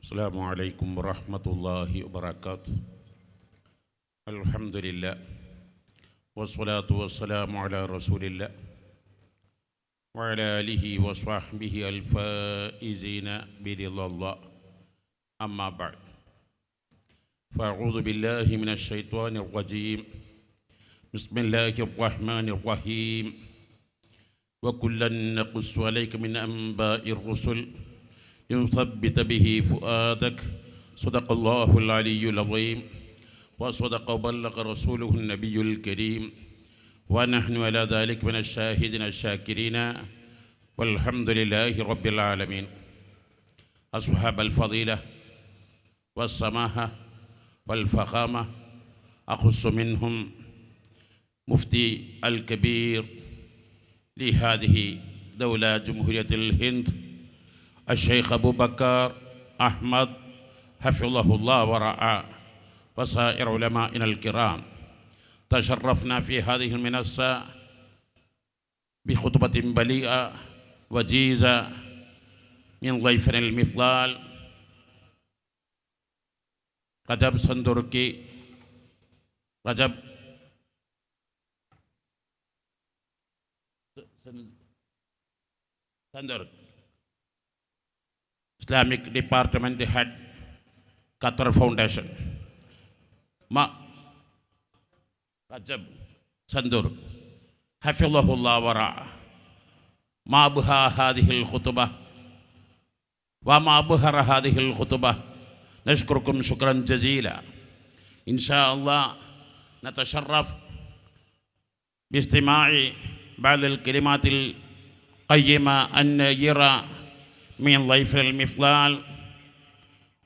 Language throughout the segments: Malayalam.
السلام عليكم ورحمة الله وبركاته. الحمد لله والصلاة والسلام على رسول الله وعلى آله وصحبه الفائزين برضا الله. أما بعد فأعوذ بالله من الشيطان الرجيم. بسم الله الرحمن الرحيم. وكلا نقص عليك من أنباء الرسل لنثبت به فؤادك. صدق الله العلي العظيم. وصدق وبلغ رسوله النبي الكريم. ونحن على ذلك من الشاهدين الشاكرين. والحمد لله رب العالمين. أصحاب الفضيلة والسماحة والفخامة أخص منهم مفتي الكبير لهذه دولة جمهورية الهند. الشيخ أبو بكر أحمد حفظه الله ورعاه وسائر علمائنا الكرام. تشرفنا في هذه المنصة بخطبة بليئة وجيزة من ضيفنا المفضال رجب صندركي رجب. Islamic Department, the head, Qatar Foundation. Ma Rajab Sandur, Hafilahullah Wara, Ma Abha Hadihil Khutubah, وما أبهر هذه الخطبة نشكركم شكرا جزيلا إن شاء الله نتشرف باستماع بعض الكلمات القيمة النيرة من ضيف المفضال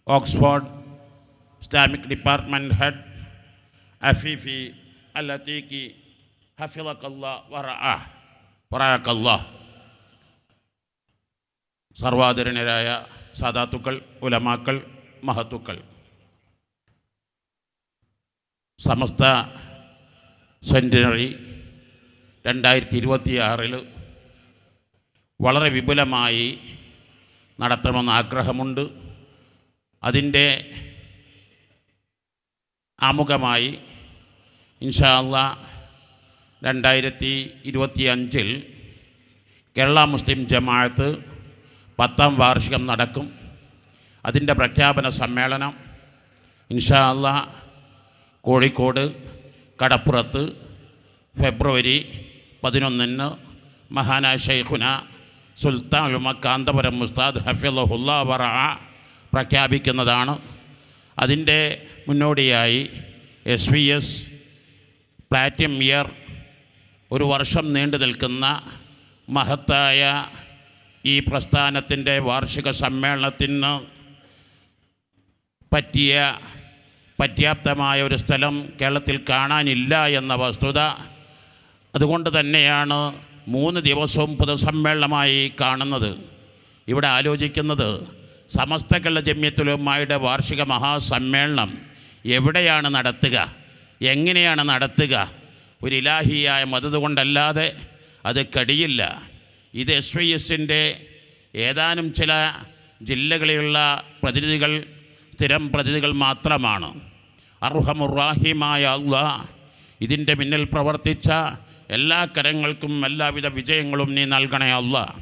أوكسفورد إسلامك ديبارتمنت هيد أفيفي التيكي حفظك الله ورعاه ورعاك الله സർവാദരണരായ സാധാത്തുക്കൾ ഉലമാക്കൾ മഹത്തുക്കൾ സമസ്ത സെൻറ്റിനറി രണ്ടായിരത്തി ഇരുപത്തിയാറിൽ വളരെ വിപുലമായി നടത്തണമെന്ന് ആഗ്രഹമുണ്ട്. അതിന്റെ ആമുഖമായി ഇൻഷാല്ല രണ്ടായിരത്തി ഇരുപത്തി അഞ്ചിൽ കേരള മുസ്ലിം ജമാഅത്ത് പത്താം വാർഷികം നടക്കും. അതിന്റെ പ്രഖ്യാപന സമ്മേളനം ഇൻഷാല്ല കോഴിക്കോട് കടപ്പുറത്ത് ഫെബ്രുവരി പതിനൊന്നിന് മഹാനായ ഷെയ്ഖുന സുൽത്താൻ ഉലമ കാന്തപുരം മുസ്താദ് ഹഫിള്ള വറ പ്രഖ്യാപിക്കുന്നതാണ്. അതിന്റെ മുന്നോടിയായി S V S platinum year ഒരു വർഷം നീണ്ടു നിൽക്കുന്ന മഹത്തായ ഈ പ്രസ്ഥാനത്തിന്റെ വാർഷിക സമ്മേളനത്തിന് പറ്റിയ പര്യാപ്തമായ ഒരു സ്ഥലം കേരളത്തിൽ കാണാനില്ല എന്ന വസ്തുത. അതുകൊണ്ട് തന്നെയാണ് മൂന്ന് ദിവസവും പൊതുസമ്മേളനമായി കാണുന്നത്. ഇവിടെ ആലോചിക്കുന്നത് സമസ്ത കേരള ജമ്യത്തുലമായുടെ വാർഷിക മഹാസമ്മേളനം എവിടെയാണ് നടത്തുക എങ്ങനെയാണ് നടത്തുക ഒരു ഇലാഹിയായ മതത് കൊണ്ടല്ലാതെ അത് കഴിയില്ല ഇത് എസ് വൈ എസിന്റെ ഏതാനും ചില ജില്ലകളിലുള്ള പ്രതിനിധികൾ സ്ഥിരം പ്രതിനിധികൾ മാത്രമാണ്. അർഹമുറാഹിമായ അള്ള ഇതിന്റെ മുന്നിൽ പ്രവർത്തിച്ച എല്ലാ കരങ്ങൾക്കും എല്ലാവിധ വിജയങ്ങളും നീ നൽകണേ അല്ല.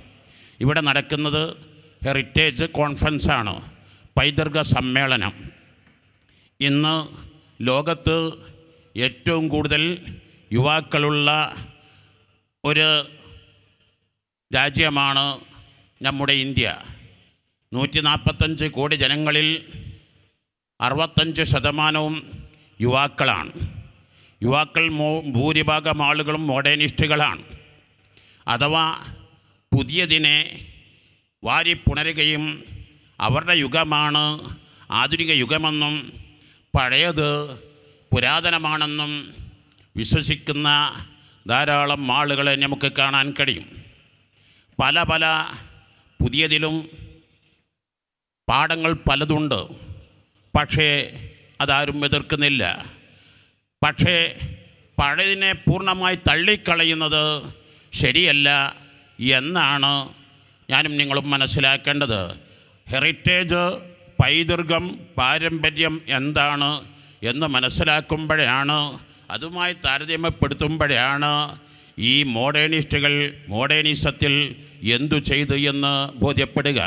ഇവിടെ നടക്കുന്നത് ഹെറിറ്റേജ് കോൺഫറൻസാണ് പൈതൃക സമ്മേളനം. ഇന്ന് ലോകത്ത് ഏറ്റവും കൂടുതൽ യുവാക്കളുള്ള ഒരു രാജ്യമാണ് നമ്മുടെ ഇന്ത്യ. നൂറ്റി നാൽപ്പത്തഞ്ച് കോടി ജനങ്ങളിൽ അറുപത്തഞ്ച് ശതമാനവും യുവാക്കളാണ്. യുവാക്കൾ ഭൂരിഭാഗം ആളുകളും മോഡേണിസ്റ്റുകളാണ്. അഥവാ പുതിയതിനെ വാരിപ്പുണരുകയും അവരുടെ യുഗമാണ് ആധുനിക യുഗമെന്നും പഴയത് പുരാതനമാണെന്നും വിശ്വസിക്കുന്ന ധാരാളം ആളുകളെ നമുക്ക് കാണാൻ കഴിയും. പല പല പുതിയതിലും പാഠങ്ങൾ പലതുണ്ട്. പക്ഷേ അതാരും എതിർക്കുന്നില്ല. പക്ഷേ പഴയതിനെ പൂർണമായി തള്ളിക്കളയുന്നത് ശരിയല്ല എന്നാണ് ഞാനും നിങ്ങളും മനസ്സിലാക്കേണ്ടത്. ഹെറിറ്റേജ് പൈതൃകം പാരമ്പര്യം എന്താണ് എന്ന് മനസ്സിലാക്കുമ്പോഴാണ് അതുമായി താരതമ്യപ്പെടുത്തുമ്പോഴാണ് ഈ മോഡേണിസ്റ്റുകൾ മോഡേണിസത്തിൽ എന്തു ചെയ്തു എന്ന് ബോധ്യപ്പെടുക.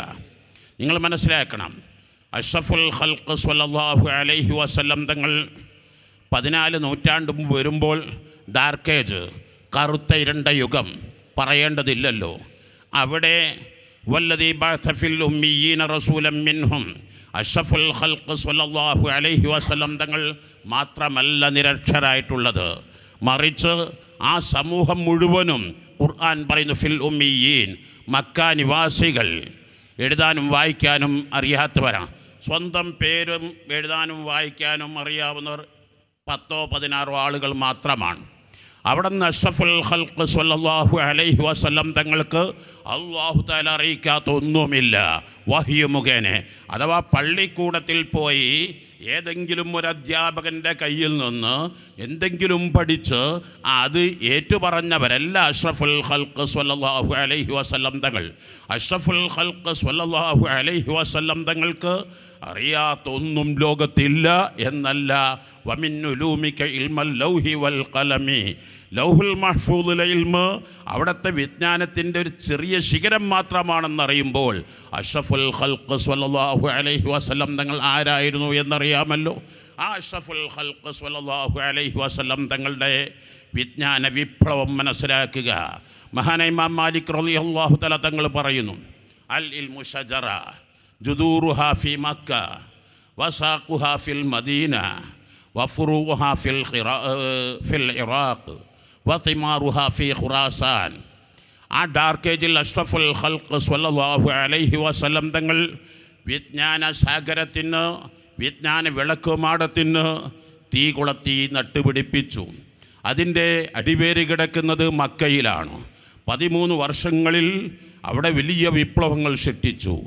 നിങ്ങൾ മനസ്സിലാക്കണം. അഷ്റഫുൽ ഹൽഖ് സ്വല്ലല്ലാഹു അലൈഹി വസല്ലം തങ്ങൾ പതിനാല് നൂറ്റാണ്ട് വരുമ്പോൾ ഡാർക്കേജ് കറുത്ത ഇരുണ്ട യുഗം. പറയേണ്ടതില്ലല്ലോ. അവിടെ വല്ലതി ബാസഫിൽ ഉമ്മീന റസൂലം മിൻഹും അഷഫുൽ ഹൽക്ക് സുലല്ലാഹു അലൈഹി വസല്ലം തങ്ങൾ മാത്രമല്ല നിരക്ഷരായിട്ടുള്ളത്. മറിച്ച് ആ സമൂഹം മുഴുവനും ഖുർആൻ പറയുന്നു ഫിൽ ഉമ്മീൻ മക്ക നിവാസികൾ. എഴുതാനും വായിക്കാനും അറിയാത്തവരാണ് സ്വന്തം പേരും എഴുതാനും വായിക്കാനും അറിയാവുന്നവർ പത്തോ പതിനാറോ ആളുകൾ മാത്രമാണ്. അവിടെ നിന്ന് അഷ്റഫുൽ ഹൽക്ക് സല്ലാഹു അലൈഹി വസ്ലം തങ്ങൾക്ക് അള്ളാഹു താല അറിയിക്കാത്ത ഒന്നുമില്ല. വഹിയു മുഖേനെ. അഥവാ പള്ളിക്കൂടത്തിൽ പോയി ഏതെങ്കിലും ഒരു അധ്യാപകന്റെ കയ്യിൽ നിന്ന് എന്തെങ്കിലും പഠിച്ച് അത് ഏറ്റുപറഞ്ഞവരല്ല അഷ്റഫുൽ ഹൽക്ക് സ്വല്ലാഹു അലൈഹി വസല്ലം തങ്ങൾ. അഷ്റഫുൽ ഹൽക്ക് സ്വല്ലാഹു അലൈഹി വസല്ലം തങ്ങൾക്ക് അറിയാത്ത ഒന്നും ലോകത്തില്ല എന്നല്ല. വമിന്നുലൂമിക്ക ഇൽമൽ ലൗഹി വൽ കലമി ലൗഹുൽ മഹ്ഫൂദിലെ ഇൽമ് അവിടുത്തെ വിജ്ഞാനത്തിന്റെ ഒരു ചെറിയ ശിഖരം മാത്രമാണെന്നറിയുമ്പോൾ അഷഫുൽ ഖൽക്ക് സല്ലല്ലാഹു അലൈഹി വസല്ലം തങ്ങൾ ആരായിരുന്നു എന്നറിയാമല്ലോ? ആ അഷഫുൽ ഖൽക്ക് സ്വല്ലല്ലാഹു അലൈഹി വസല്ലം തങ്ങളുടെ വിജ്ഞാന വിപ്ലവം മനസ്സിലാക്കുക. മഹാനായ ഇമാം മാലിക് റളിയല്ലാഹു തല തങ്ങൾ പറയുന്നു അൽ ഇൽമു ഷജറ ജുദൂറുഹ ഫി മക്ക വസാഖുഹ ഫിൽ മദീന വഫുറൂഹ ഫിൽ ഫിൽ ഇറാഖ് വതിമാറുഹ ഫി ഖുറാസാൻ. ആ ഡാർക്കേജിൽ അഷ്റഫുൽ ഖൽഖ് സ്വല്ലല്ലാഹു അലൈഹി വസല്ലം തങ്ങൾ വിജ്ഞാന സാഗരത്തിന് വിജ്ഞാന വിളക്കുമാടത്തിന് തീ കുളത്തി നട്ടുപിടിപ്പിച്ചു അതിന്റെ അടിവേര് കിടക്കുന്നത് മക്കയിലാണ്. പതിമൂന്ന് വർഷങ്ങളിൽ അവിടെ വലിയ വിപ്ലവങ്ങൾ സൃഷ്ടിച്ചു.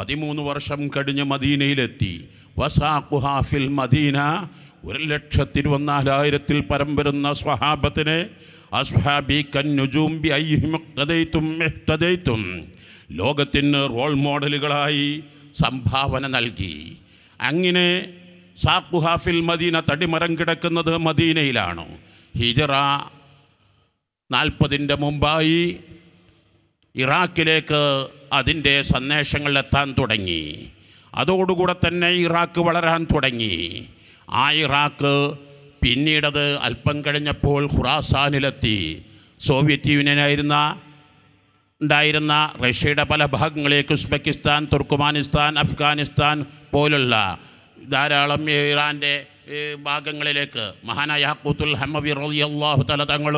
പതിമൂന്ന് വർഷം കഴിഞ്ഞ് മദീനയിലെത്തി. വസാഖുഹാഫിൽ മദീന ഒരു ലക്ഷത്തി ഇരുപത്തിനാലായിരത്തിൽ പരം വരുന്ന സ്വഹാബത്തിനെ അസ്ഹാബി കന്നുജൂംബി അയ്യുഹിമുക്തതയ്ത്തും മെഹ്തതയ്ത്തും ലോകത്തിന് റോൾ മോഡലുകളായി സംഭാവന നൽകി. അങ്ങനെ സാഖുഹാഫിൽ മദീന തടിമരം കിടക്കുന്നത് മദീനയിലാണ്. ഹിജറ നാൽപ്പതിന്റെ മുമ്പായി ഇറാഖിലേക്ക് അതിന്റെ സന്ദേശങ്ങൾ എത്താൻ തുടങ്ങി. അതോടുകൂടെ തന്നെ ഇറാഖ് വളരാൻ തുടങ്ങി. ആ ഇറാഖ് പിന്നീടത് അല്പം കഴിഞ്ഞപ്പോൾ ഖുറാസാനിലെത്തി. സോവിയറ്റ് യൂണിയനായിരുന്ന ഉണ്ടായിരുന്ന റഷ്യയുടെ പല ഭാഗങ്ങളിലേക്ക് ഉസ്ബെക്കിസ്ഥാൻ തുർക്കുമാനിസ്ഥാൻ അഫ്ഗാനിസ്ഥാൻ പോലുള്ള ധാരാളം ഇറാന്റെ ഭാഗങ്ങളിലേക്ക്. മഹാനായ ഹക്കൂത്തുൽ ഹമ്മവി റളിയല്ലാഹു തല തങ്ങൾ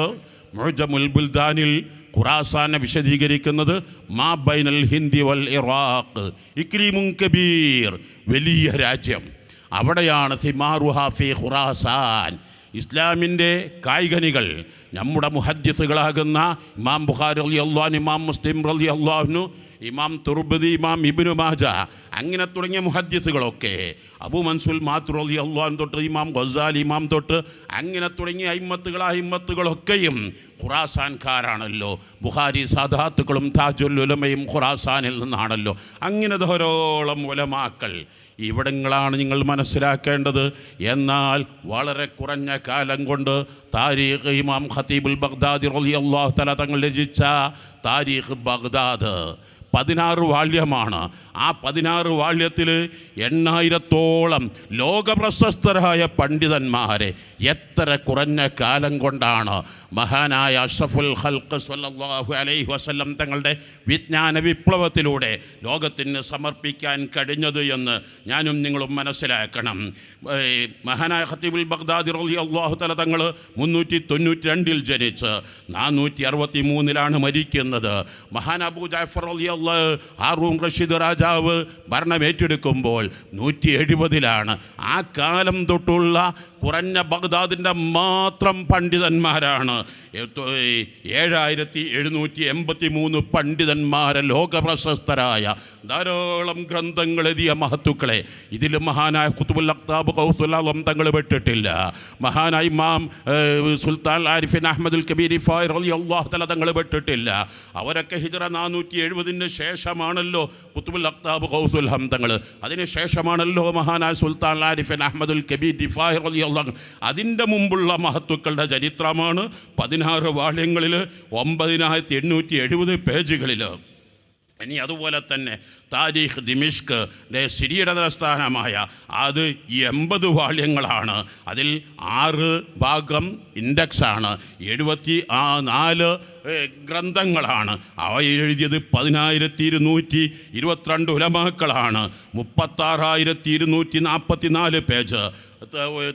മുഴജമുൽ ബുൽദാനിൽ ഖുറാസാനെ വിശദീകരിക്കുന്നത് മാ ബൈനൽ ഹിന്ദി വൽ ഇറാഖ് ഇക്രീമുൻ കബീർ വലിയ രാജ്യം. അവിടെയാണ് സിമാറുഹാഫി ഖുറാസാൻ. ഇസ്ലാമിന്റെ കായികനികൾ നമ്മുടെ മുഹദ്ദിസുകളാകുന്ന ഇമാം ബുഖാരി അലി അള്ളഹാൻ ഇമാം മുസ്ലിം അലി അള്ളാഹുനു ഇമാം തുർബദി ഇമാം ഇബിനു മാജ അങ്ങനെ തുടങ്ങിയ മുഹദ്ദിസുകളൊക്കെ അബു മൻസുൽ മാത്തുർ അലി അള്ളഹാൻ തൊട്ട് ഇമാം ഗസാൽ ഇമാം തൊട്ട് അങ്ങനെ തുടങ്ങിയ അയിമത്തുകൾ അയിമത്തുകളൊക്കെയും ഖുറാസാൻകാരാണല്ലോ. ബുഖാരി സാദാത്തുക്കളും താജുലുലമയും ഖുറാസാനിൽ നിന്നാണല്ലോ. അങ്ങനെ ധാരോളം ഉലമാക്കൾ ഇവിടങ്ങളാണ് നിങ്ങൾ മനസ്സിലാക്കേണ്ടത്. എന്നാൽ വളരെ കുറഞ്ഞ കാലം കൊണ്ട് താരീഖ് ഇമാം ഖത്തീബുൽ ബഗ്ദാദി റളിയല്ലാഹു തആല തങ്ങൾ രചിച്ച താരീഖ് ബഗ്ദാദ്. പതിനാറ് വാള്യമാണ് ആ പതിനാറ് വാള്യത്തിൽ എണ്ണായിരത്തോളം ലോകപ്രശസ്തരായ പണ്ഡിതന്മാരെ എത്ര കുറഞ്ഞ കാലം കൊണ്ടാണ് മഹാനായ അഷഫുൽ ഹൽക്ക് സ്വല്ലല്ലാഹു അലൈഹി വസ്ലം തങ്ങളുടെ വിജ്ഞാന വിപ്ലവത്തിലൂടെ ലോകത്തിന് സമർപ്പിക്കാൻ കഴിഞ്ഞത് എന്ന് ഞാനും നിങ്ങളും മനസ്സിലാക്കണം. മഹാനായ ഖത്തീബുൽ ബഗ്ദാദി റലി അള്ളാഹു തല തങ്ങൾ മുന്നൂറ്റി തൊണ്ണൂറ്റി രണ്ടിൽ ജനിച്ച് നാനൂറ്റി അറുപത്തി മൂന്നിലാണ് മരിക്കുന്നത്. മഹാൻ അബൂ ജാഫർ അലി അള്ളാഹ് ഹാറൂൺ റഷീദ് രാജാവ് ഭരണം ഏറ്റെടുക്കുമ്പോൾ നൂറ്റി എഴുപതിലാണ് ആ കാലം തൊട്ടുള്ള കുറഞ്ഞ ബഗ്ദാദിന്റെ മാത്രം പണ്ഡിതന്മാരാണ്. ഏഴായിരത്തി എഴുന്നൂറ്റി എൺപത്തി മൂന്ന് പണ്ഡിതന്മാരെ ലോകപ്രശസ്തരായ ധാരാളം ഗ്രന്ഥങ്ങൾ എഴുതിയ മഹത്തുക്കളെ. ഇതിൽ മഹാനായ കുത്തുബുൽ അക്താബ് കൗസുല്ലാം തങ്ങൾ പെട്ടിട്ടില്ല. മഹാനായ ഇമാം സുൽത്താൻ ആരിഫിൻ അഹമ്മദുൽ കബീർ ഫായ് അള്ളാഹു തല തങ്ങൾ പെട്ടിട്ടില്ല. അവരൊക്കെ ഹിജറ നാനൂറ്റി എഴുപതിന് ശേഷമാണല്ലോ കുത്തുബുൽ അക്താബ് ഹൗസുൽ ഹംതങ്ങൾ. അതിന് ശേഷമാണല്ലോ മഹാനായ സുൽത്താൻ ആരിഫൻ അഹമ്മദുൽ കബീർ ദിഫാഹിർ അലി അള്ളാഹ് അതിന്റെ മുമ്പുള്ള മഹത്വക്കളുടെ ചരിത്രമാണ് പതിനാറ് വാള്യങ്ങളിൽ ഒമ്പതിനായിരത്തി എണ്ണൂറ്റി എഴുപത് പേജുകളിൽ. ഇനി അതുപോലെ തന്നെ താരിഖ് ദിമിഷ്ക് സിരിയുടെ തലസ്ഥാനമായ അത് എൺപത് വാള്യങ്ങളാണ്. അതിൽ ആറ് ഭാഗം ഇൻഡെക്സാണ്. എഴുപത്തി ആ നാല് ഗ്രന്ഥങ്ങളാണ്. അവ എഴുതിയത് പതിനായിരത്തി ഇരുന്നൂറ്റി ഇരുപത്തിരണ്ട് ഉലമാക്കളാണ്. മുപ്പത്താറായിരത്തി ഇരുന്നൂറ്റി നാൽപ്പത്തി നാല് പേജ്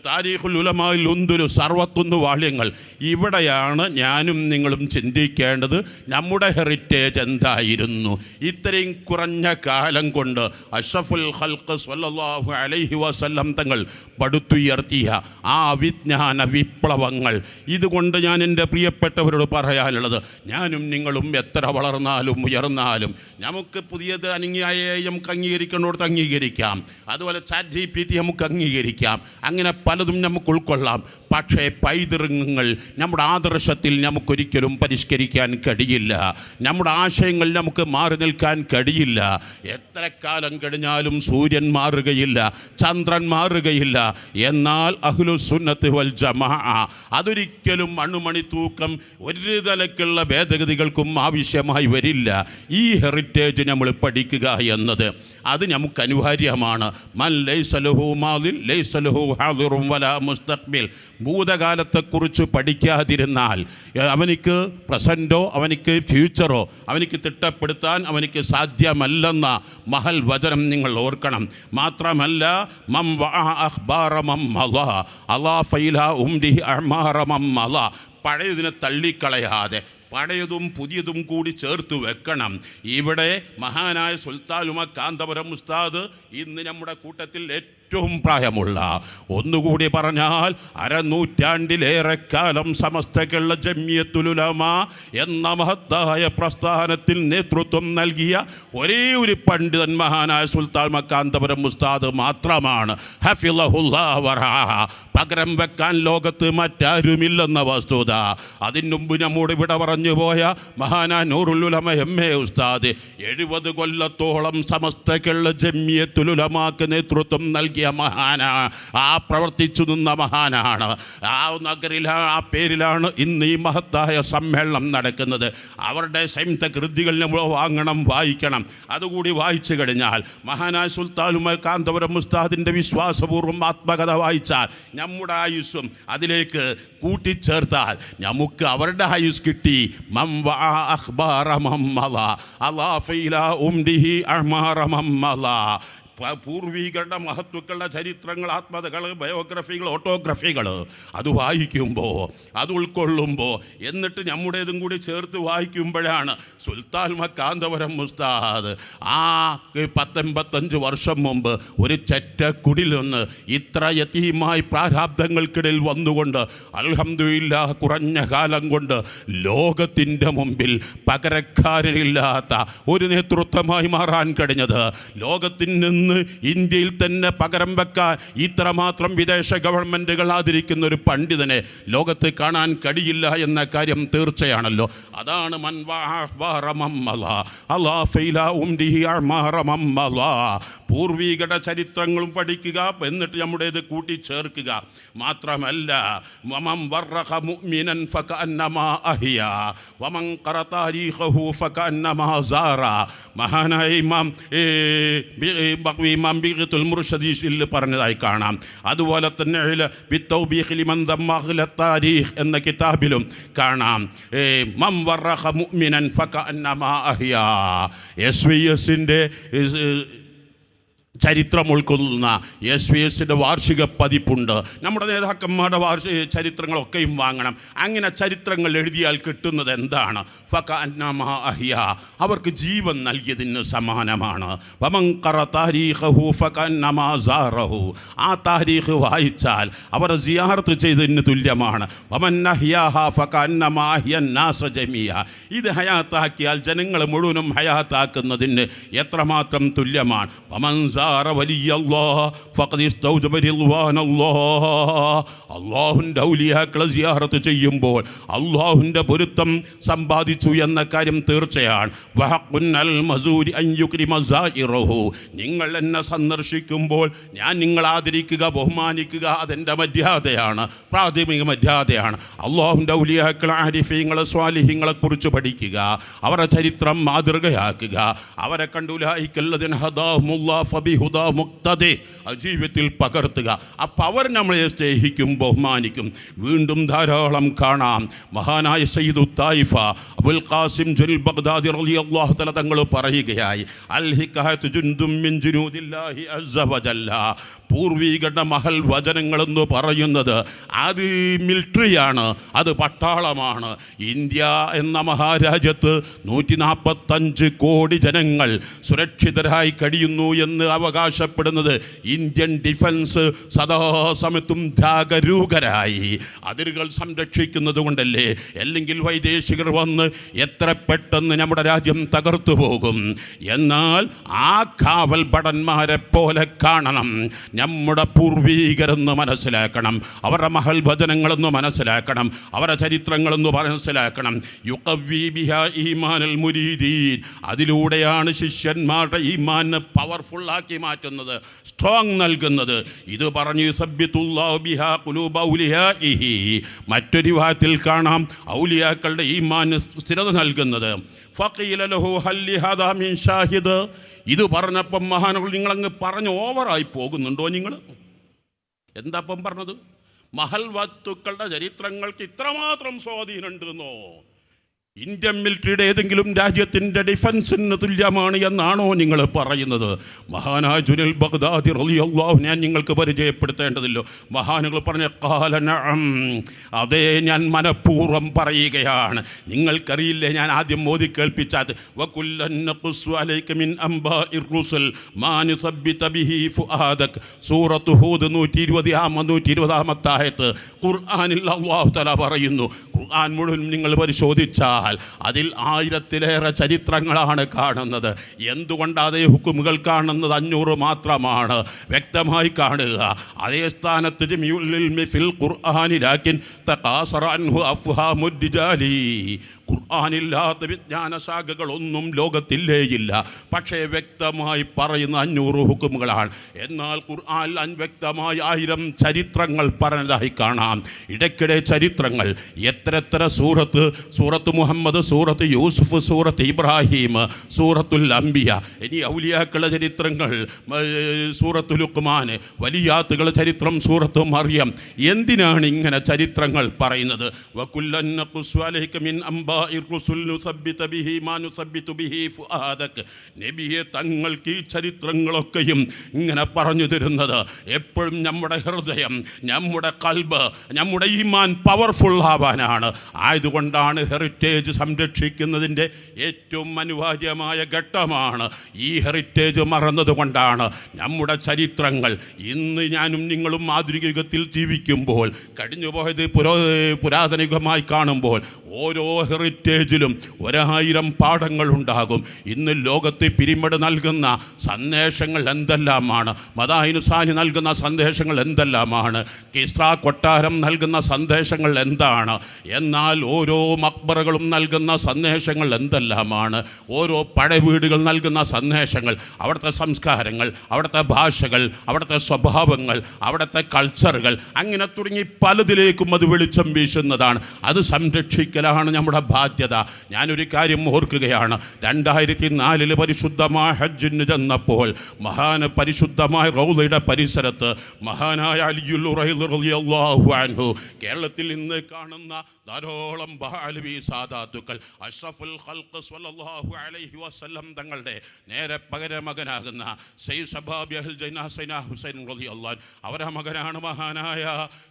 താരീഖുൽ ഉലമായിൽ ഉന്തുരു സർവത്തൊന്ന് വാള്യങ്ങൾ. ഇവിടെയാണ് ഞാനും നിങ്ങളും ചിന്തിക്കേണ്ടത് നമ്മുടെ ഹെറിറ്റേജ് എന്തായിരുന്നു? ഇത്രയും കുറഞ്ഞ കാലം കൊണ്ട് അഷഫുൽ ഹൽക്ക് സ്വല്ലല്ലാഹു അലൈഹി വസല്ലം തങ്ങൾ പടുത്തുയർത്തിയ ആ അവിജ്ഞാന വിപ്ലവങ്ങൾ. ഇതുകൊണ്ട് ഞാൻ എന്റെ പ്രിയപ്പെട്ടവരോട് പറയാനുള്ളത് ഞാനും നിങ്ങളും എത്ര വളർന്നാലും ഉയർന്നാലും നമുക്ക് പുതിയത് അനുയായി നമുക്ക് അംഗീകരിക്കേണ്ടടുത്ത് അംഗീകരിക്കാം. അതുപോലെ ചാറ്റ് ജി പി ടി നമുക്ക് അംഗീകരിക്കാം. അങ്ങനെ പലതും നമുക്ക് ഉൾക്കൊള്ളാം. പക്ഷേ പൈതൃകങ്ങൾ നമ്മുടെ ആദർശത്തിൽ നമുക്കൊരിക്കലും പരിഷ്കരിക്കാൻ കഴിയില്ല. നമ്മുടെ ആശയങ്ങൾ നമുക്ക് മാറി നിൽക്കാൻ കഴിയില്ല. എത്ര കാലം കഴിഞ്ഞാലും സൂര്യൻ മാറുകയില്ല ചന്ദ്രൻ മാറുകയില്ല. എന്നാൽ അഹ്ലു സുന്നത്ത് വൽ ജമാ അതൊരിക്കലും മണ്ണുമണി തൂക്കം ഒരു തലക്കുള്ള ഭേദഗതികൾക്കും ആവശ്യമായി വരില്ല. ഈ ഹെറിറ്റേജ് നമ്മൾ പഠിക്കുക എന്നത് അത് നമുക്ക് അനിവാര്യമാണ്. മൻ ലൈസലുഹു ലൈസലുഹു ഹാദിറും ഭൂതകാലത്തെക്കുറിച്ച് പഠിക്കാതിരുന്നാൽ അവനിക്ക് പ്രസന്റോ അവനിക്ക് ഫ്യൂച്ചറോ അവനിക്ക് തിട്ടപ്പെടുത്താൻ അവനിക്ക് സാധ്യമല്ലെന്ന മഹൽ വചനം നിങ്ങൾ ഓർക്കണം. മാത്രമല്ല മം വഅ അഖ്ബാറ മം മള അലാ ഫൈല ഉംരിഹി അഅ്മാറ മം മള പഴയതിനെ തള്ളിക്കളയാതെ പഴയതും പുതിയതും കൂടി ചേർത്ത് വെക്കണം. ഇവിടെ മഹാനായ സുൽത്താനുമ കാന്തപുരം ഉസ്താദ് ഇന്ന് നമ്മുടെ കൂട്ടത്തിൽ ഏറ്റവും പ്രായമുള്ള. ഒന്നുകൂടി പറഞ്ഞാൽ അരനൂറ്റാണ്ടിലേറെ കാലം സമസ്തക്കുള്ള ജമ്യത്തുലുലമ എന്ന മഹത്തായ പ്രസ്ഥാനത്തിൽ നേതൃത്വം നൽകിയ ഒരേ ഒരു പണ്ഡിതൻ മഹാനായ സുൽത്താൻ മക്കാന്തപുരം ഉസ്താദ് മാത്രമാണ്. പകരം വെക്കാൻ ലോകത്ത് മറ്റാരുമില്ലെന്ന വസ്തുത. അതിനുമുമ്പ് നമ്മോട് ഇവിടെ പോയ മഹാനാ നൂറുലുലമ എം എ ഉസ്താദ് എഴുപത് കൊല്ലത്തോളം സമസ്തകളുടെ ജമ്യത്തുലുലമാക്ക് നേതൃത്വം നൽകിയ മഹാന ആ പ്രവർത്തിച്ചു നിന്ന മഹാനാണ്. ആ നഗരിലാണ് ആ പേരിലാണ് ഇന്ന് ഈ മഹത്തായ സമ്മേളനം നടക്കുന്നത്. അവരുടെ സംയുക്ത കൃതികൾ നമ്മൾ വാങ്ങണം വായിക്കണം. അതുകൂടി വായിച്ചു കഴിഞ്ഞാൽ മഹാനായ സുൽത്താനുമ കാന്തപുരം മുസ്താദിന്റെ വിശ്വാസപൂർവം ആത്മകഥ വായിച്ചാൽ നമ്മുടെ ആയുസ്സും അതിലേക്ക് കൂട്ടിച്ചേർത്താൽ നമുക്ക് അവരുടെ ആയുസ് കിട്ടി മം വഅ അഖ്ബാറ മമ്മള അലാ ഫൈല ഉംരിഹി അഅ്മാറ മമ്മള പ- പൂർവികരുടെ മഹത്വക്കളുടെ ചരിത്രങ്ങൾ ആത്മകഥകൾ ബയോഗ്രഫികൾ ഓട്ടോഗ്രഫികൾ അത് വായിക്കുമ്പോൾ അത് ഉൾക്കൊള്ളുമ്പോൾ എന്നിട്ട് നമ്മുടേതും കൂടി ചേർത്ത് വായിക്കുമ്പോഴാണ് സുൽത്താൻ മക്കാന്തപുരം മുസ്താദ് ആ പത്തൊൻപത്തഞ്ച് വർഷം മുമ്പ് ഒരു ചെറ്റക്കുടിൽ നിന്ന് ഇത്ര യതീമായി പ്രാരാബ്ദങ്ങൾക്കിടയിൽ വന്നുകൊണ്ട് അൽഹംദുലില്ല കുറഞ്ഞ കാലം കൊണ്ട് ലോകത്തിന്റെ മുമ്പിൽ പകരക്കാരില്ലാത്ത ഒരു നേതൃത്വമായി മാറാൻ കഴിഞ്ഞത്. ലോകത്തിൽ നിന്ന് ഇന്ത്യയിൽ തന്നെ പകരം വെക്കാൻ ഇത്രമാത്രം വിദേശ ഗവൺമെന്റുകൾ ആദരിക്കുന്ന ഒരു പണ്ഡിതനെ ലോകത്ത് കാണാൻ കഴിയില്ല എന്ന കാര്യം തീർച്ചയാണല്ലോ. അതാണ്. പൂർവികരുടെ ചരിത്രങ്ങളും പഠിക്കുക എന്നിട്ട് നമ്മുടേത് കൂട്ടിച്ചേർക്കുക. മാത്രമല്ല മഹാനായ ഇമാം ഏ, അംബിഖത്തുൽ മുർഷദീഷിൽ പറഞ്ഞതായി കാണാം. അതുപോലെ തന്നെ താരീഖ് എന്ന കിതാബിലും കാണാം. എസ് വി ചരിത്രം ഉൾക്കൊള്ളുന്ന എസ് വി എസിന്റെ വാർഷിക പതിപ്പുണ്ട്. നമ്മുടെ നേതാക്കന്മാരുടെ വാർഷിക ചരിത്രങ്ങളൊക്കെയും വാങ്ങണം. അങ്ങനെ ചരിത്രങ്ങൾ എഴുതിയാൽ കിട്ടുന്നത് എന്താണ്? അഹിയ. അവർക്ക് ജീവൻ നൽകിയതിന് സമാനമാണ്. ആ താരീഖ് വായിച്ചാൽ അവർ സിയാർത്ത് ചെയ്തതിന് തുല്യമാണ്. ഇത് ഹയാത്താക്കിയാൽ ജനങ്ങൾ മുഴുവനും ഹയാത്താക്കുന്നതിന് എത്രമാത്രം തുല്യമാണ്? വമൻ സാറ വലിയ. അള്ളാഹുവിന്റെ ഔലിയാക്കളെ സിയാറത്ത് ചെയ്യുമ്പോൾ അള്ളാഹുവിന്റെ പൊരുത്തം സമ്പാദിച്ചു എന്ന കാര്യം തീർച്ചയാണ്. നിങ്ങൾ എന്നെ സന്ദർശിക്കുമ്പോൾ ഞാൻ നിങ്ങൾ ആദരിക്കുക ബഹുമാനിക്കുക അതെന്റെ മര്യാദയാണ് പ്രാഥമിക മര്യാദയാണ് അള്ളാഹുന്റെ ഔലിയാക്കളെ ആരിഫീങ്ങളെ സ്വാലിഹ്യങ്ങളെ കുറിച്ച് പഠിക്കുക അവരുടെ ചരിത്രം മാതൃകയാക്കുക അവരെ കണ്ടുലായിക്കല്ലതിൻ ജീവിതത്തിൽ പകർത്തുക. അപ്പം അവർ നമ്മളെ സ്നേഹിക്കും ബഹുമാനിക്കും. വീണ്ടും ധാരാളം കാണാം. മഹാനായ സയ്യിദു തായിഫ അബുൽ ഖാസിം ജുൽ ബഗ്ദാദി റളിയല്ലാഹു തല തങ്ങൾ പറയുകയായി പൂർവീകരുടെ മഹൽ വചനങ്ങൾ എന്ന് പറയുന്നത് അത് മിലിറ്ററിയാണ് അത് പട്ടാളമാണ്. ഇന്ത്യ എന്ന മഹാരാജ്യത്ത് നൂറ്റി നാൽപ്പത്തഞ്ച് കോടി ജനങ്ങൾ സുരക്ഷിതരായി കഴിയുന്നു എന്ന് അവകാശപ്പെടുന്നത് ഇന്ത്യൻ ഡിഫൻസ് സദാസമയത്തും ജാഗരൂകരായി അതിരുകൾ സംരക്ഷിക്കുന്നത് കൊണ്ടല്ലേ? അല്ലെങ്കിൽ വൈദേശികർ വന്ന് എത്ര പെട്ടെന്ന് നമ്മുടെ രാജ്യം തകർത്തു പോകും? എന്നാൽ ആ കാവൽ ഭടന്മാരെ പോലെ കാണണം. നമ്മുടെ പൂർവീകരെന്ന് മനസ്സിലാക്കണം. അവരുടെ മഹൽ ഭജനങ്ങളെന്ന് മനസ്സിലാക്കണം. അവരുടെ ചരിത്രങ്ങളെന്ന് മനസ്സിലാക്കണം. യുക്കവ്വി ബിഹാ ഈമാനൽ മുരീദീൻ. അതിലൂടെയാണ് ശിഷ്യന്മാരുടെ ഈമാന് പവർഫുള്ളാക്കി മാറ്റുന്നത് സ്ട്രോങ് നൽകുന്നത്. ഇത് പറഞ്ഞു മറ്റൊരു വിഭാഗത്തിൽ കാണാം ഔലിയാക്കളുടെ ഈമാന് സ്ഥിരത നൽകുന്നത്. ഷാഹിദ്. ഇത് പറഞ്ഞപ്പം മഹാനുകൾ നിങ്ങളങ്ങ് പറഞ്ഞ് ഓവറായി പോകുന്നുണ്ടോ നിങ്ങൾ? എന്താപ്പം പറഞ്ഞത്? മഹൽ വസ്തുക്കളുടെ ചരിത്രങ്ങൾക്ക് ഇത്രമാത്രം സ്വാധീനമുണ്ടെന്നോ? ഇന്ത്യൻ മിലിറ്ററിയുടെ ഏതെങ്കിലും രാജ്യത്തിന്റെ ഡിഫൻസിന് തുല്യമാണ് എന്നാണോ നിങ്ങൾ പറയുന്നത്? മഹാനായ ജുനൽ ബഗ്ദാദി റലിയല്ലാഹു ഞാൻ നിങ്ങൾക്ക് പരിചയപ്പെടുത്തേണ്ടതില്ലോ. മഹാനുകൾ പറഞ്ഞ കാലനം അതേ ഞാൻ മനഃപൂർവം പറയുകയാണ്. നിങ്ങൾക്കറിയില്ലേ ഞാൻ ആദ്യം മോദി കേൾപ്പിച്ചാത്? സൂറത്ത് ഹൂദ് 120 ആമ 120 ആയത്ത് ഖുർആനിൽ അല്ലാഹു തആല പറയുന്നു. ഖുർആൻ മുഴുവൻ നിങ്ങൾ പരിശോധിച്ചാൽ അതിൽ ആയിരത്തിലേറെ ചരിത്രങ്ങളാണ് കാണുന്നത്. എന്തുകൊണ്ട് അതേ ഹുക്കുമുകൾ കാണുന്നത് അഞ്ഞൂറ് മാത്രമാണ്? വ്യക്തമായി കാണുക. അതേ സ്ഥാനത്ത് ഫിൽ ഖുർആനില്ലാത്ത വിജ്ഞാന ശാഖകളൊന്നും ലോകത്തില്ലേയില്ല പക്ഷേ വ്യക്തമായി പറയുന്ന അഞ്ഞൂറ് ഹുക്കുമുകളാണ്. എന്നാൽ ഖുർആൻ അൻവ്യക്തമായി ആയിരം ചരിത്രങ്ങൾ പറഞ്ഞതായി കാണാം. ഇടയ്ക്കിടെ ചരിത്രങ്ങൾ. എത്ര എത്ര സൂറത്ത് സൂറത്ത് മുഹമ്മദ് സൂറത്ത് യൂസുഫ് സൂറത്ത് ഇബ്രാഹിം സൂറത്തുൽ അംബിയ. ഇനി ഔലിയാക്കളുടെ ചരിത്രങ്ങൾ സൂറത്തുൽ സൂറത്തു ലുക്മാൻ വലിയാത്തുകളുടെ ചരിത്രം സൂറത്തു മറിയം. എന്തിനാണ് ഇങ്ങനെ ചരിത്രങ്ങൾ പറയുന്നത്? നബിയെ തങ്ങൾക്ക് ഈ ചരിത്രങ്ങളൊക്കെയും ഇങ്ങനെ പറഞ്ഞു തരുന്നത്. എപ്പോഴും നമ്മുടെ ഹൃദയം നമ്മുടെ കൽബ് നമ്മുടെ ഈമാൻ പവർഫുൾ ആവാനാണ്. ആയതുകൊണ്ടാണ് ഹെറിറ്റേജ് സംരക്ഷിക്കുന്നതിന്റെ ഏറ്റവും അനിവാര്യമായ ഘട്ടമാണ് ഈ ഹെറിറ്റേജ് മറന്നതുകൊണ്ടാണ് നമ്മുടെ ചരിത്രങ്ങൾ. ഇന്ന് ഞാനും നിങ്ങളും ആധുനിക യുഗത്തിൽ ജീവിക്കുമ്പോൾ കഴിഞ്ഞുപോയത് പുരോ പുരാതന യുഗമായി കാണുമ്പോൾ ഓരോ ഹെറിറ്റേജിലും ഒരായിരം പാഠങ്ങൾ ഉണ്ടാകും. ഇന്ന് ലോകത്ത് പിരിമട് നൽകുന്ന സന്ദേശങ്ങൾ എന്തെല്ലാമാണ്? മതാഹിനുസാനി നൽകുന്ന സന്ദേശങ്ങൾ എന്തെല്ലാമാണ്? കിസ്ര കൊട്ടാരം നൽകുന്ന സന്ദേശങ്ങൾ എന്താണ്? എന്നാൽ ഓരോ മക്ബറകളും നൽകുന്ന സന്ദേശങ്ങൾ എന്തെല്ലാമാണ്? ഓരോ പഴവീടുകൾ നൽകുന്ന സന്ദേശങ്ങൾ അവിടുത്തെ സംസ്കാരങ്ങൾ അവിടുത്തെ ഭാഷകൾ അവിടുത്തെ സ്വഭാവങ്ങൾ അവിടുത്തെ കൾച്ചറുകൾ അങ്ങനെ തുടങ്ങി പലതിലേക്കും അത് വെളിച്ചം വീശുന്നതാണ്. അത് സംരക്ഷിക്കലാണ് നമ്മുടെ ബാധ്യത. ഞാനൊരു കാര്യം ഓർക്കുകയാണ്. രണ്ടായിരത്തി നാലിൽ പരിശുദ്ധമായ ഹജ്ജിന് ചെന്നപ്പോൾ മഹാന പരിശുദ്ധമായ റൗലയുടെ പരിസരത്ത് മഹാനായ അലിയുൽ കേരളത്തിൽ ഇന്ന് കാണുന്ന ധാരാളം ബഹാലവി സാദാത്തുക്കൾ. അഷ്റഫുൽ ഖൽഖ് സ്വല്ലല്ലാഹു അലൈഹി വസല്ലം തങ്ങളുടെ നേരെ പകരമകനാകുന്ന സയ്യിദ് സബാബി അഹ്ൽ ജൈന ഹുസൈന ഹുസൈൻ റളിയല്ലാഹു അവരെ അവരുടെ മകനാണ് മഹാനായ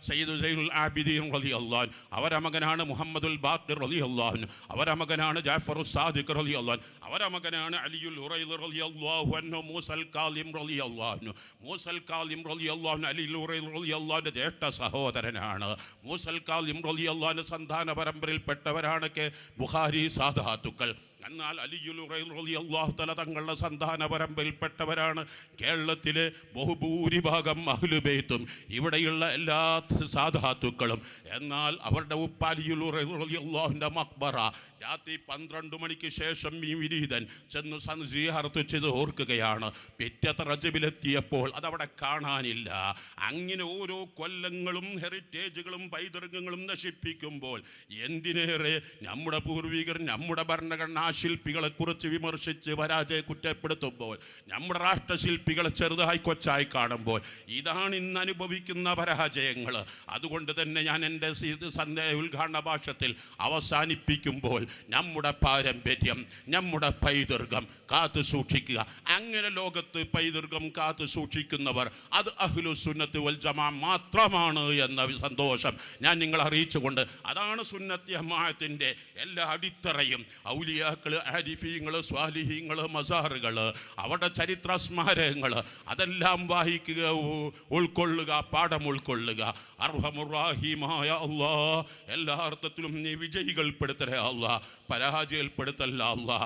സയ്യിദ് സൈനുൽ ആബിദീൻ റളിയല്ലാഹു അവരെ അവരുടെ മകനാണ് മുഹമ്മദുൽ ബാഖിർ റളിയല്ലാഹു അവരെ അവരുടെ മകനാണ് ജാഫർ സാദിഖ് റളിയല്ലാഹു അൻഹു. അവരുടെ മകനാണ് അലിയുൽ ഉറൈൽ റളിയല്ലാഹു അൻഹു മൂസൽ കാലിം റളിയല്ലാഹു. മൂസൽ കാലിം റളിയല്ലാഹു അൻഹു അലിയുൽ ഉറൈൽ അൻഹു ജ്യേഷ്ഠ സഹോദരനാണ്. മൂസൽ കാലിം റളിയല്ലാഹു സന്താന പരമ്പരയിൽപ്പെട്ടവരാണ് കെ ബുഹാരി സാദാത്തുക്കൾ. എന്നാൽ അലിയുൽ അള്ളാഹു തല തങ്ങളുടെ സന്താന പരമ്പരയിൽപ്പെട്ടവരാണ് കേരളത്തിലെ ബഹുഭൂരിഭാഗം അഹ്ലുബേത്തും ഇവിടെയുള്ള എല്ലാ സാധാത്തുക്കളും എന്നാൽ അവരുടെ ഉപ്പാലിയുൽ അള്ളാഹുവിന്റെ മക്ബറ രാത്രി പന്ത്രണ്ട് മണിക്ക് ശേഷം ഈ വിനീതൻ ചെന്ന് സൻസിയാർത്ത് ചെയ്ത് ഓർക്കുകയാണ്. പിറ്റത്തെ റജബിലെത്തിയപ്പോൾ അതവിടെ കാണാനില്ല. അങ്ങനെ ഓരോ കൊല്ലങ്ങളും ഹെറിറ്റേജുകളും പൈതൃകങ്ങളും നശിപ്പിക്കുമ്പോൾ എന്തിനേറെ നമ്മുടെ പൂർവികർ നമ്മുടെ ഭരണഘടനാ ശില്പികളെ കുറിച്ച് വിമർശിച്ച് പരാജയ കുറ്റപ്പെടുത്തുമ്പോൾ നമ്മുടെ രാഷ്ട്രശില്പികളെ ചെറുതായി കൊച്ചായി കാണുമ്പോൾ ഇതാണ് ഇന്ന് അനുഭവിക്കുന്ന പരാജയങ്ങൾ. അതുകൊണ്ട് തന്നെ ഞാൻ എന്റെ സന്ദേശ ഉദ്ഘാടന ഭാഷത്തിൽ അവസാനിപ്പിക്കുമ്പോൾ നമ്മുടെ പാരമ്പര്യം നമ്മുടെ പൈതൃകം കാത്തു സൂക്ഷിക്കുക. അങ്ങനെ ലോകത്ത് പൈതൃകം കാത്തു സൂക്ഷിക്കുന്നവർ അത് അഹ്ലു സുന്നത്ത് വൽ ജമാ മാത്രമാണ് എന്ന സന്തോഷം ഞാൻ നിങ്ങളെ അറിയിച്ചുകൊണ്ട് അതാണ് സുന്നത്തി അമ്മായത്തിന്റെ എല്ലാ അടിത്തറയും ഔലിയാക്കൾ ഹരിഫീങ്ങൾ സ്വാലിഹീങ്ങൾ മസാറുകൾ അവരുടെ ചരിത്ര സ്മാരകങ്ങൾ അതെല്ലാം വായിക്കുക ഉൾക്കൊള്ളുക പാഠം ഉൾക്കൊള്ളുക. അർഹമുറാഹിമായ അള്ളാ എല്ലാ അർത്ഥത്തിലും നീ വിജയികൾപ്പെടുത്തലേ അല്ല പരാജയപ്പെടുത്തല്ല അള്ളാ.